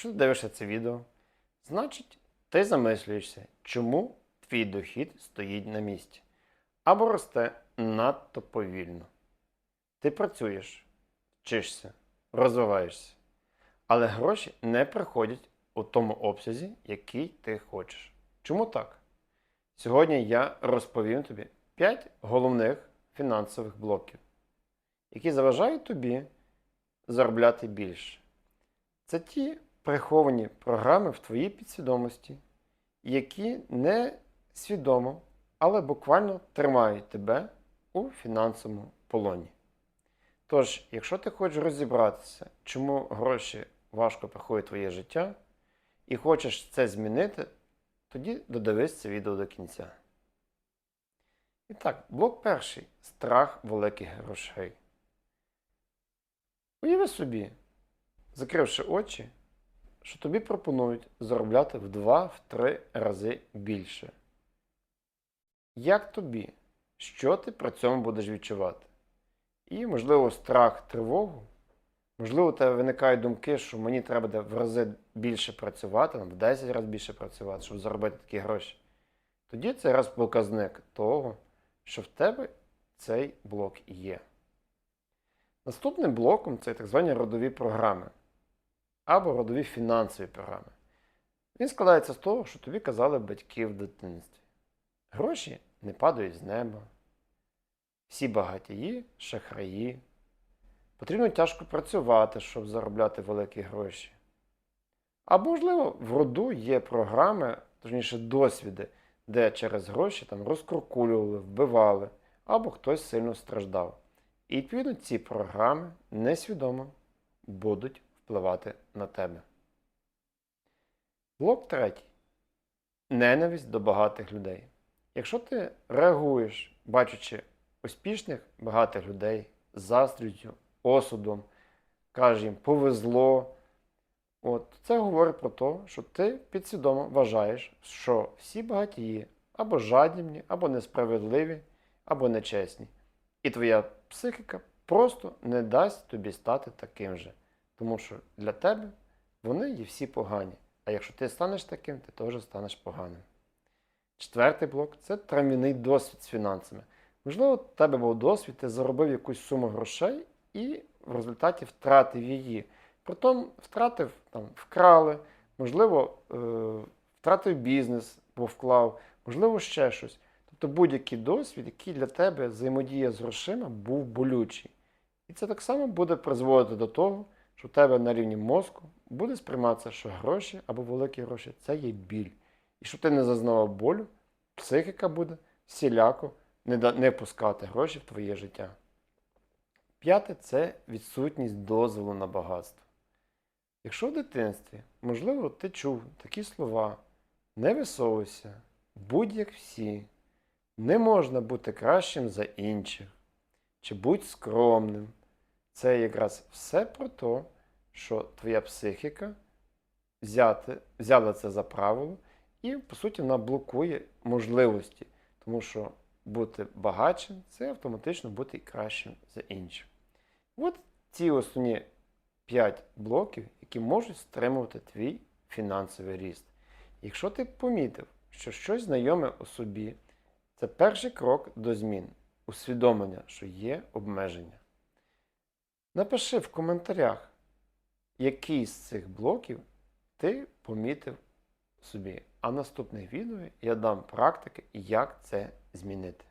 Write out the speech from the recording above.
Якщо ти дивишся це відео, значить ти замислюєшся, чому твій дохід стоїть на місці або росте надто повільно. Ти працюєш, вчишся, розвиваєшся, але гроші не приходять у тому обсязі, який ти хочеш. Чому так? Сьогодні я розповім тобі 5 головних фінансових блоків, які заважають тобі заробляти більше. Це ті приховані програми в твоїй підсвідомості, які не свідомо, але буквально тримають тебе у фінансовому полоні. Тож, якщо ти хочеш розібратися, чому гроші важко приходять в твоє життя, і хочеш це змінити, тоді додивись це відео до кінця. І так, блок перший страх великих грошей. Уяви собі, закривши очі, що тобі пропонують заробляти в 2-3 рази більше. Як тобі? Що ти при цьому будеш відчувати? І, можливо, страх, тривогу. Можливо, у тебе виникають думки, що мені треба в рази більше працювати, в 10 разів більше працювати, щоб заробити такі гроші. Тоді це раз показник того, що в тебе цей блок є. Наступним блоком це так звані родові програми або родові фінансові програми. Він складається з того, що тобі казали батьки в дитинстві. Гроші не падають з неба. Всі багатії, шахраї. Потрібно тяжко працювати, щоб заробляти великі гроші. Або, можливо, в роду є програми, точніше, досвіди, де через гроші там розкуркулювали, вбивали, або хтось сильно страждав. І відповідно ці програми несвідомо будуть впливати на тебе. Блок третій. Ненависть до багатих людей. Якщо ти реагуєш, бачачи успішних багатих людей з заздрістю, осудом, кажеш їм повезло, от, це говорить про те, що ти підсвідомо вважаєш, що всі багатії або жадібні, або несправедливі, або нечесні. І твоя психіка просто не дасть тобі стати таким же. Тому що для тебе вони є всі погані. А якщо ти станеш таким, ти теж станеш поганим. Четвертий блок це травмяний досвід з фінансами. Можливо, у тебе був досвід, ти заробив якусь суму грошей і в результаті втратив її. Притом втратив, там, вкрали, можливо, е, втратив бізнес, бо вклав, можливо, ще щось. Тобто будь-який досвід, який для тебе взаємодія з грошима, був болючий. І це так само буде призводити до того, що в тебе на рівні мозку буде сприйматися, що гроші або великі гроші це є біль. І щоб ти не зазнавав болю, психіка буде всіляко не, да- не пускати гроші в твоє життя. П'яте це відсутність дозволу на багатство. Якщо в дитинстві, можливо, ти чув такі слова: не висовуйся, будь як всі, не можна бути кращим за інших, чи будь скромним. Це якраз все про те, що твоя психіка взяти, взяла це за правило і, по суті, вона блокує можливості, тому що бути багатшим це автоматично бути кращим за інших. От ці основні 5 блоків, які можуть стримувати твій фінансовий ріст. Якщо ти помітив, що щось знайоме у собі, це перший крок до змін, усвідомлення, що є обмеження. Напиши в коментарях, який з цих блоків ти помітив собі. А в наступних відео я дам практики, як це змінити.